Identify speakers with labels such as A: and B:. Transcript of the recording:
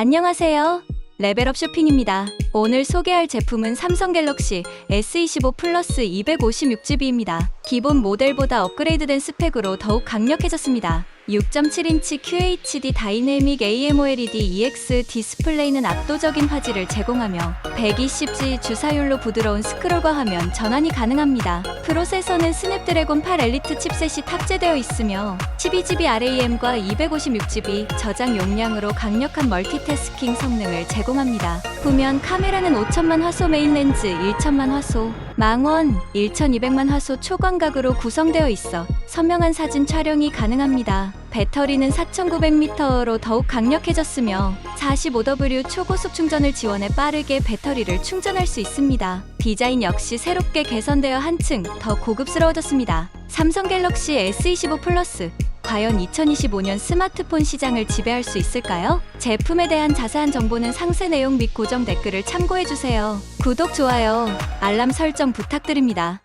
A: 안녕하세요. 레벨업 쇼핑입니다. 오늘 소개할 제품은 삼성 갤럭시 S25 플러스 256GB입니다. 기본 모델보다 업그레이드된 스펙으로 더욱 강력해졌습니다. 6.7인치 QHD 다이내믹 AMOLED EX 디스플레이는 압도적인 화질을 제공하며 120G 주사율로 부드러운 스크롤과 화면 전환이 가능합니다. 프로세서는 스냅드래곤 8 엘리트 칩셋이 탑재되어 있으며 12GB RAM과 256GB 저장 용량으로 강력한 멀티태스킹 성능을 제공합니다. 후면 카메라는 5천만 화소 메인 렌즈 1천만 화소, 망원 1200만 화소 초광각으로 구성되어 있어 선명한 사진 촬영이 가능합니다. 배터리는 4900m로 더욱 강력해졌으며 45W 초고속 충전을 지원해 빠르게 배터리를 충전할 수 있습니다. 디자인 역시 새롭게 개선되어 한층 더 고급스러워졌습니다. 삼성 갤럭시 S25 플러스 과연 2025년 스마트폰 시장을 지배할 수 있을까요? 제품에 대한 자세한 정보는 상세 내용 및 고정 댓글을 참고해 주세요. 구독, 좋아요, 알람 설정 부탁드립니다.